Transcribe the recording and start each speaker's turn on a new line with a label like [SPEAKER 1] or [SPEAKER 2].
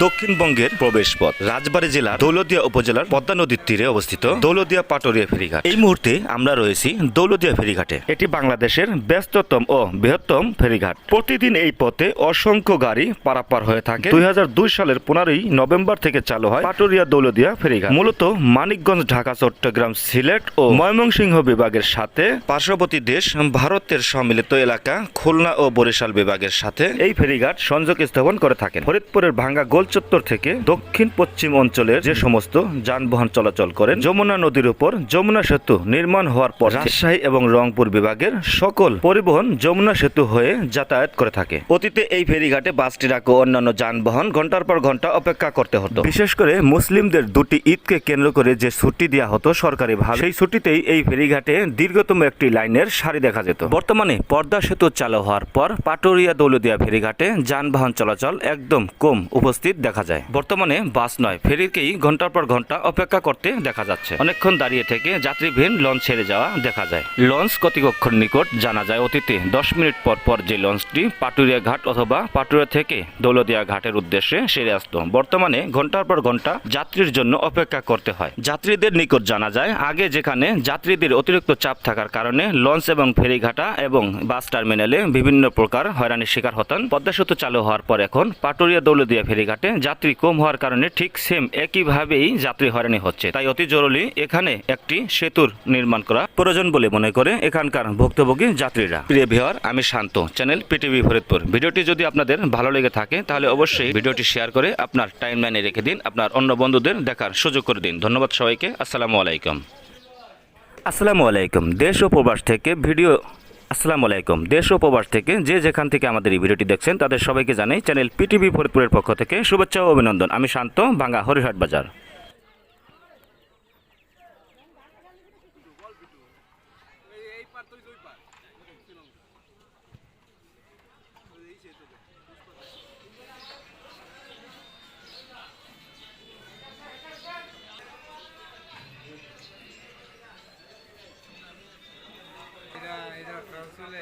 [SPEAKER 1] দক্ষিণবঙ্গের প্রবেশ পথ রাজবাড়ী জেলার দৌলদিয়া উপজেলার পদ্মা নদীর তীরে অবস্থিত দৌলদিয়া পাটুরিয়া ফেরিঘাট। এই মুহূর্তে আমরা রয়েছি দৌলদিয়া ফেরিঘাটে। এটি বাংলাদেশের ব্যস্ততম ও বৃহত্তম ফেরিঘাট। প্রতিদিন এই পথে অসংখ্য গাড়ি পারাপার হয়ে থাকে। দুই হাজার দুই সালের পনেরোই নভেম্বর থেকে চালু হয় পাটুরিয়া দৌলদিয়া ফেরিঘাট। মূলত মানিকগঞ্জ, ঢাকা, চট্টগ্রাম, সিলেট ও ময়মনসিংহ বিভাগের সাথে পার্শ্ববর্তী দেশ, ভারতের সম্মিলিত এলাকা, খুলনা ও বরিশাল বিভাগের সাথে এই ফেরিঘাট সংযোগ স্থাপন করে থাকেন। ফরিদপুরের ভাঙ্গা গোলচত্বর থেকে দক্ষিণ পশ্চিম অঞ্চলের যে সমস্ত যানবাহন চলাচল করেন, যমুনা নদীর উপর যমুনা সেতু নির্মাণ হওয়ার পর রাজশাহী এবং রংপুর বিভাগের সকল পরিবহন যমুনা সেতু হয়ে যাতায়াত করে থাকে। অতীতে এই ফেরিঘাটে বাস ট্রাক ও অন্যান্য যানবাহন ঘণ্টার পর ঘণ্টা অপেক্ষা করতে হতো। বিশেষ করে মুসলিমদের দুটি ঈদকে কেন্দ্র করে যে ছুটি দেওয়া হতো সরকারি ভাবে সেই ছুটিতেই এই ফেরিঘাটে দীর্ঘতম একটি লাইনের সারি দেখা যেত। বর্তমানে পর্দা সেতু চালু হওয়ার পর পাটুরিয়া দৌলদিয়া ফেরিঘাটে যানবাহন চলাচল একদম কম উপস্থিত। দেখা যায়। বর্তমানে বাস নয়, ফেরিকেই ঘণ্টার পর ঘণ্টা অপেক্ষা করতে দেখা যাচ্ছে। অনেকক্ষণ দাঁড়িয়ে থেকে যাত্রীবিহীন লঞ্চ ছেড়ে যাওয়া দেখা যায়। লঞ্চ কর্তৃপক্ষের নিকট জানা যায় অতীতে দশ মিনিট পর পর যে লঞ্চটি পাটুরিয়া ঘাট অথবা পাটুরিয়া থেকে দৌলদিয়া ঘাটের উদ্দেশ্যে সেরে আসতো। বর্তমানে ঘণ্টার পর ঘণ্টা যাত্রীর জন্য অপেক্ষা করতে হয়। যাত্রীদের নিকট জানা যায়, আগে যেখানে যাত্রীদের অতিরিক্ত চাপ থাকার কারণে লঞ্চ এবং ফেরিঘাটা এবং বাস টার্মিনালে বিভিন্ন প্রকার হয়রানির শিকার হতেন। পদ্মা সেতু চালু হওয়ার পর এখন পাটুরিয়া দৌলদিয়া ফেরিঘাটে যাত্রী কম হওয়ার কারণে ঠিক সেম একইভাবেই যাত্রী হয়রানি হচ্ছে। তাই অতি জরুরি এখানে একটি সেতুর নির্মাণ করা প্রয়োজন বলে মনে করে এখানকার ভুক্তভোগী যাত্রীরা। প্রিয় ভিওয়ার আমি শান্ত চ্যানেল পিটিভি ফরিদপুর ভিডিওটি যদি আপনাদের ভালো লেগে থাকে, তাহলে অবশ্যই ভিডিওটি শেয়ার করে আপনার টাইমলাইনে রেখে দিন, আপনার অন্য বন্ধুদের দেখার সুযোগ করে দিন। ধন্যবাদ সবাইকে, আসসালামু আলাইকুম। আসসালামু আলাইকুম। দেশ ও প্রবাস থেকে ভিডিও আসসালামু আলাইকুম। দেশ ও থেকে যে যেখান থেকে আমাদের এই ভিডিওটি দেখছেন, তাদের সবাইকে জানাই চ্যানেল পিটিভি ফরিদপুরের পক্ষ থেকে শুভেচ্ছা ও অভিনন্দন। আমি শান্ত, ভাঙ্গা হরিহাট বাজার।
[SPEAKER 2] এটা এটা চলে